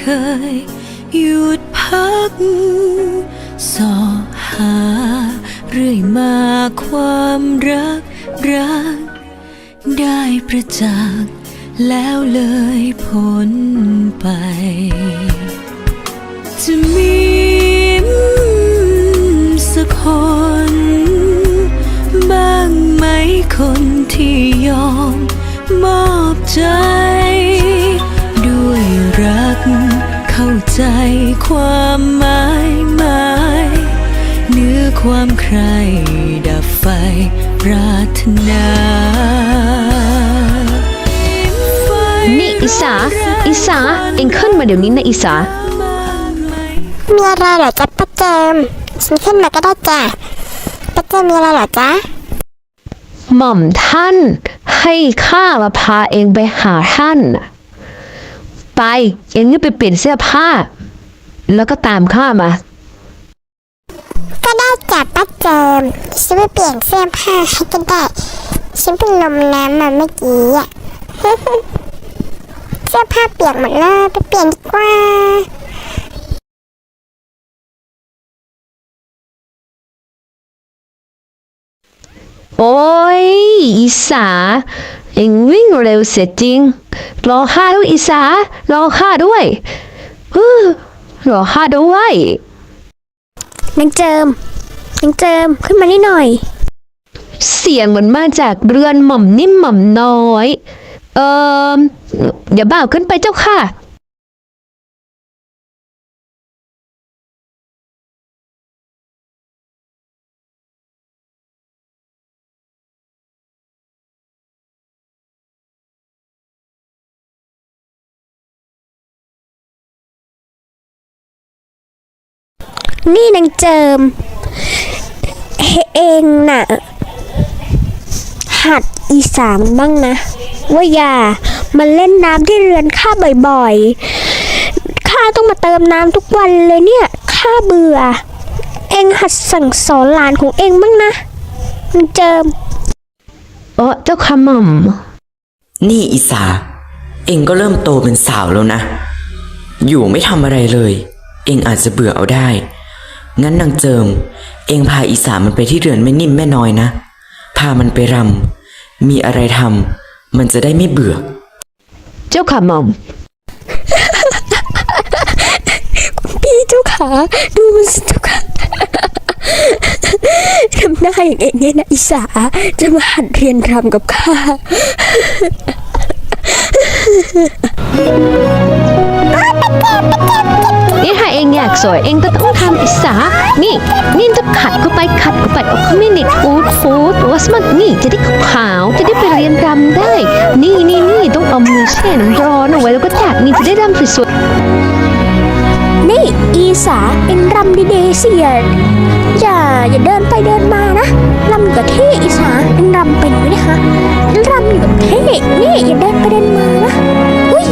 เคยหยุดพักสอหาเรื่อยมาความรักรัก ได้ประจักษ์แล้วเลยพ้นไป จะมีสักคนบ้างไหมคนที่ยอมมอบใจ ใจความหมายหมายเนื้อความใครดับไฟปรารถนานี่อิสาอิสาเอ็งขึ้นมาเดี๋ยวนี้นะอิสามีอะไรเหรอจ๊ะป้าเจมฉันขึ้นมาก็ได้จ้ะป้าเจมมีอะไรเหรอจ๊ะหม่อมท่านให้ข้ามาพาเองไปหาท่านน่ะ ไป เองก็ไปเปลี่ยนเสื้อผ้า แล้วก็ตามข้ามา ก็ได้จ้ะป้าเจมฉันไปเปลี่ยนเสื้อผ้าให้ก็ได้ฉันเพิ่งลมน้ำมาเมื่อกี้อะเสื้อผ้าเปียกหมดเลยไปเปลี่ยนดีกว่า โอ้ยอิสาเอ็งวิ่งเร็วเสียจริงรอข้าด้วยอิสารอข้าด้วยฮึรอข้าด้วยนางเจิมนางเจิมขึ้นมานี่หน่อย เสียงเหมือนมาจากเรือนหม่อมนิ่มหม่อมน้อย เอ่อเดี๋ยวบ่าวขึ้นไปเจ้าค่ะ นี่นางเจิมเฮเองน่ะ หัดอีสานบ้างนะ ว่าอย่ามาเล่นน้ำที่เรือนข้าบ่อยๆ ข้าต้องมาเติมน้ำทุกวันเลยเนี่ย ข้าเบื่อ เองหัดสั่งสอนหลานของเองบ้างนะนางเจิมโอ้เจ้าค่ะหม่อมนี่อิสา เองก็เริ่มโตเป็นสาวแล้วนะ อยู่ไม่ทำอะไรเลย เองอาจจะเบื่อเอาได้ งั้นนางเจิม เองพาอิสามันไปที่เรือนแม่นิ่มแม่น้อยนะ พามันไปรำ มีอะไรทำมันจะได้ไม่เบื่อ เจ้าค่ะหม่อม พี่เจ้าขาดูมันสิเจ้าขาทำหน้าอย่างเองเนี่ยนะอิสาจะมาหัดเรียนรำกับข้า นี่ถ้าเองอยากสวยเองก็ต้องทำอิสานี่ นี่จะขัดเข้าไปขัดเข้าไปเอาเข้าไม่นิดฟูดฟูดวัสมักนี่จะได้ขาวจะได้ไปเรียนรำได้ นี่นี่นี่ต้องเอามือแช่น้ำร้อนเอาไว้แล้วก็จับนี่จะได้รำสวยนี่อีสาเองรำดีๆสิอย่าอย่าอย่าเดินไปเดินมานะรำกับที่อีสาเองรำเป็น นะคะรำอยู่กับเที่นี่อย่าเดินไปเด็นมานะอุ้ย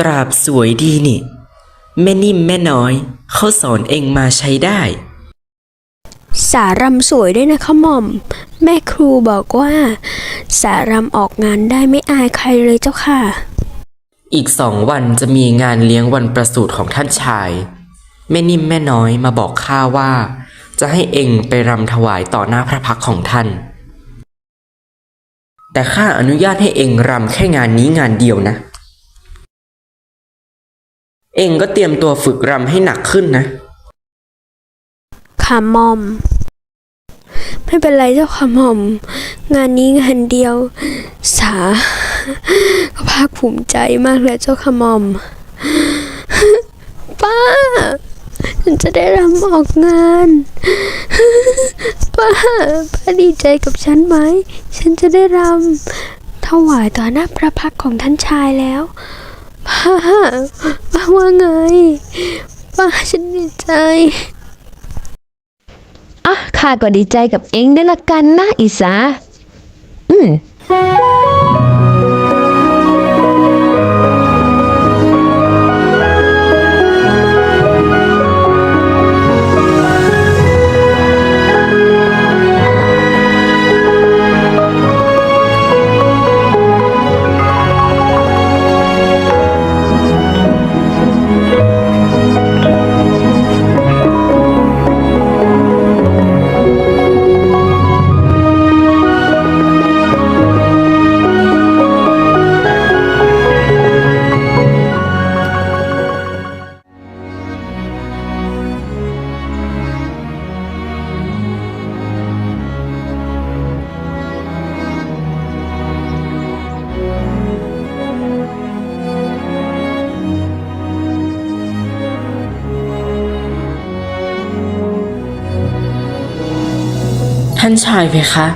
กราบสวยดีนี่ แม่นิ่มแม่น้อย เขาสอนเองมาใช้ได้ สารำสวยด้วยนะคะหม่อม แม่ครูบอกว่า สารำออกงานได้ไม่อายใครเลยเจ้าค่ะ อีกสองวันจะมีงานเลี้ยงวันประสูติของท่านชาย แม่นิ่มแม่น้อยมาบอกข้าว่า จะให้เองไปรำถวายต่อหน้าพระพักตร์ของท่าน แต่ข้าอนุญาตให้เองรำแค่งานนี้งานเดียวนะ เองก็เตรียมตัวฝึกรำให้หนักขึ้นนะ ค่ะมอม ไม่เป็นไรเจ้าค่ะมอม งานนี้งานเดียว สา ก็ภาคภูมิใจมากเลยเจ้าค่ะมอม ป้า ฉันจะได้รำออกงาน ป้า ป้าดีใจกับฉันไหม ฉันจะได้รำถวายต่อหน้าพระพักของท่านชายแล้ว ป้าป้าว่าไง ป้าฉันดีใจ อะข้าก็ดีใจกับเองด้วยละกันนะอีสา อืม ท่านชายเพคะ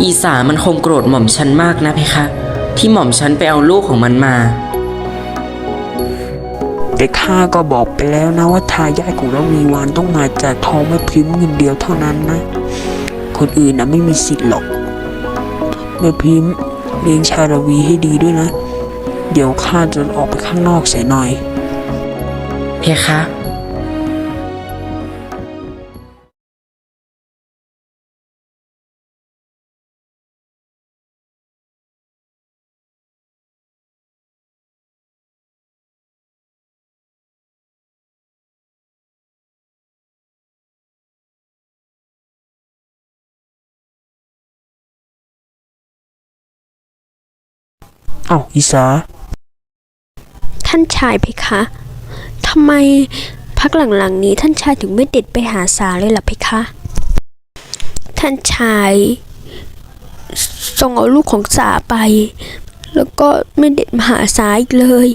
อีสามันคงโกรธหม่อมฉันมากนะเพคะ ที่หม่อมฉันไปเอาลูกของมันมา แต่ข้าก็บอกไปแล้วนะว่าทายาทของเรามีวานต้องมาจากทองแม่พริมพ์เงินเดียวเท่านั้นนะ คนอื่นนะไม่มีสิทธิ์หรอกแม่พริมพ์เลี้ยงชาลวีให้ดีด้วยนะ เดี๋ยวข้าจะออกไปข้างนอกเสียหน่อย เพคะ เอ้าอีสา ท่านชายเพคะทำไมพักหลังๆนี้ท่านชายถึงไม่เด็ดไปหาสาเลยล่ะเพคะ ท่านชายส่งเอาลูกของสาไป แล้วก็ไม่เด็ดมาหาสาอีกเลย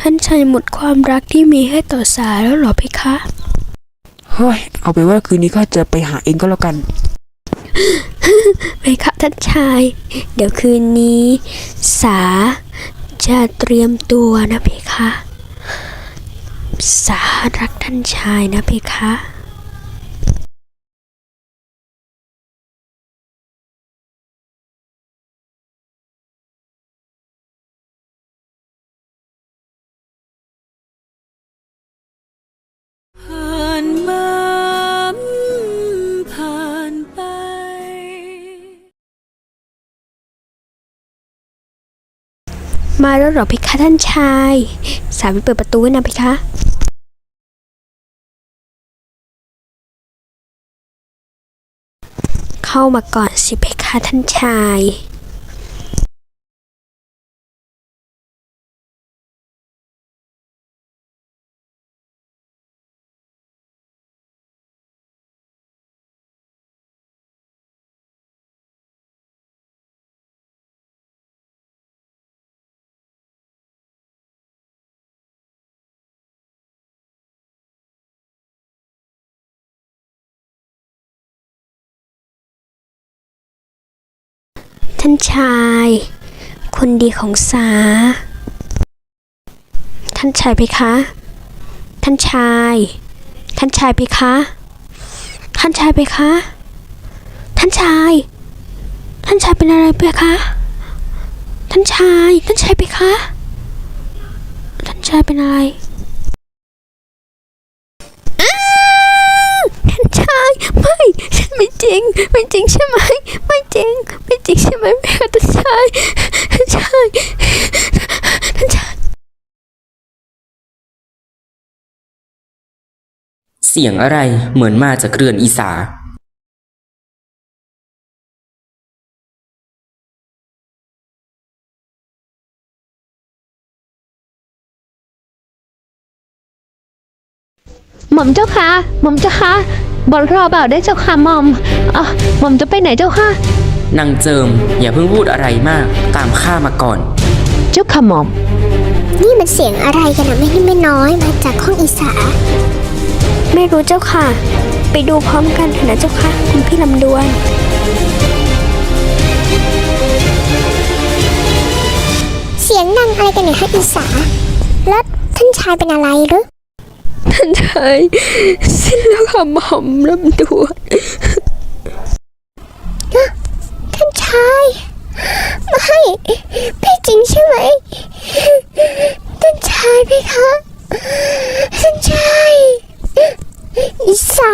ท่านชายหมดความรักที่มีให้ต่อสาแล้วเหรอเพคะ เฮ้ย เอาไปนว่าคืนนี้ข้าจะไปหาเองก็แล้วกัน เพคะท่านชาย เดี๋ยวคืนนี้ สาจะเตรียมตัวนะเพคะ สารักท่านชายนะเพคะ มาแล้วหรอเพคะท่านชาย สามีเปิดประตูให้นะเพคะเข้ามาก่อนสิเพคะท่านชาย ท่านชาย คนดีของสา ท่านชายเพคะ ท่านชาย ท่านชายเพคะ ท่านชายเพคะ ท่านชาย ท่านชายเป็นอะไรเพคะ ท่านชาย ท่านชายเพคะ ท่านชายเป็นอะไร ไม่ไม่จริง ไม่จริงใช่ไหม ไม่จริง ไม่จริงใช่ไหมเพคะท่านชายท่านชายท่านชาย เสียงอะไรเหมือนมาจากเรือนอีสา หม่อมเจ้าค่ะ หม่อมเจ้าค่ะ บอรอเบาได้เจ้าค่ะหม่อมอะหม่อมจะไปไหนเจ้าค่ะ นางเจิมอย่าเพิ่งพูดอะไรมากตามข้ามาก่อน เจ้าค่ะหม่อม นี่มันเสียงอะไรกันนะไม่นี่ไม่น้อยมาจากห้องอีสา ไม่รู้เจ้าค่ะ ไปดูพร้อมกันเถอะนะเจ้าค่ะ คุณพี่ลำดวน เสียงดังอะไรกันเนี่ยฮะอีสา แล้วท่านชายเป็นอะไรหรือ ท่านชายสิ้นแล้วค่ะหม่อมลำดวนท่านชายไม่พี่จริงใช่ไหมท่านชายพี่คะท่านชายอีสา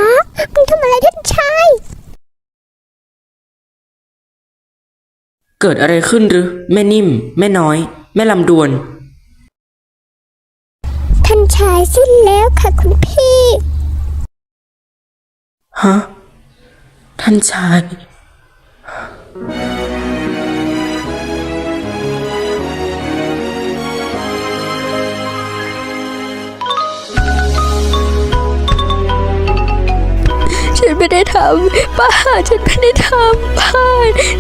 มึงทำอะไรท่านชาย เกิดอะไรขึ้นหรือ แม่นิ่ม แม่น้อย แม่ลำดวน ท่านชายสิ้นแล้วค่ะคุณพี่ ฮะ ท่านชาย ฉันไม่ได้ทำป้าฉันไม่ได้ทำป้า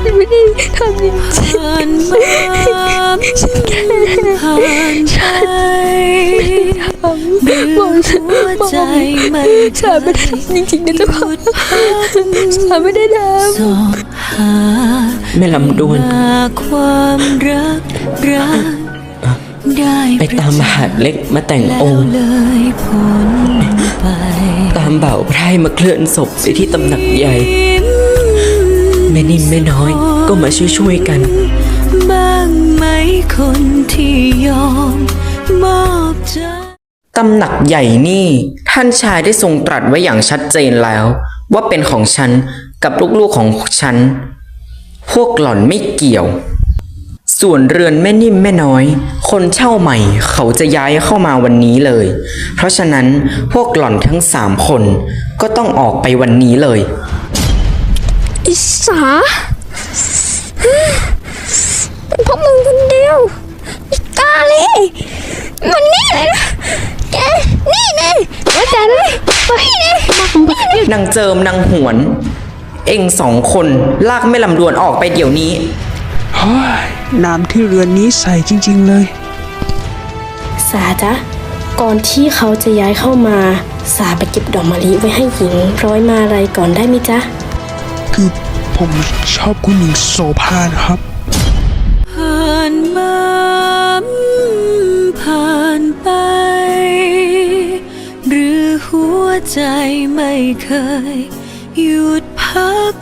ฉันไม่ได้ทำจริงๆฉันแค่ผ่านไป มองฉันมองฉันไม่ได้ทำจริงๆนะเจ้าค่ะฉันไม่ได้ทำแม่ลำดวนความรักรักได้ไปตามมหาดเล็กมาแต่งองค์ ตามเบ่าไพร่มาเคลื่อนศพไปที่ตำหนักใหญ่ แม่นิ่มแม่น้อยก็มาช่วยๆกันบ้างไหมคนที่ยอมมอบใจ ตำหนักใหญ่นี่ท่านชายได้ทรงตรัสไว้อย่างชัดเจนแล้ว ว่าเป็นของฉันกับลูกๆของฉัน พวกหล่อนไม่เกี่ยว ส่วนเรือนแม่นิ่มแม่น้อย คนเช่าใหม่เขาจะย้ายเข้ามาวันนี้เลย เพราะฉะนั้นพวกหล่อนทั้งสามคนก็ต้องออกไปวันนี้เลยอีสาเป็นพราะมึงคนเดียวอีกาเลยมันนี่เลยนะ แกนี่เลยว่าแต่เลยไปเลยนางเจิมนางหวน เองสองคนลากแม่ลำดวนออกไปเดี๋ยวนี้ เฮ้ยน้ำที่เรือนนี้ใสจริง ๆ เลย สาจ๊ะก่อนที่เขาจะย้ายเข้ามา สาไปเก็บดอกมะลิไว้ให้หญิงร้อยมาลัยก่อนได้ไหมจ๊ะ คือผมชอบคุณหญิงโสภานะครับ ผ่านมา ใจไม่เคยหยุดพัก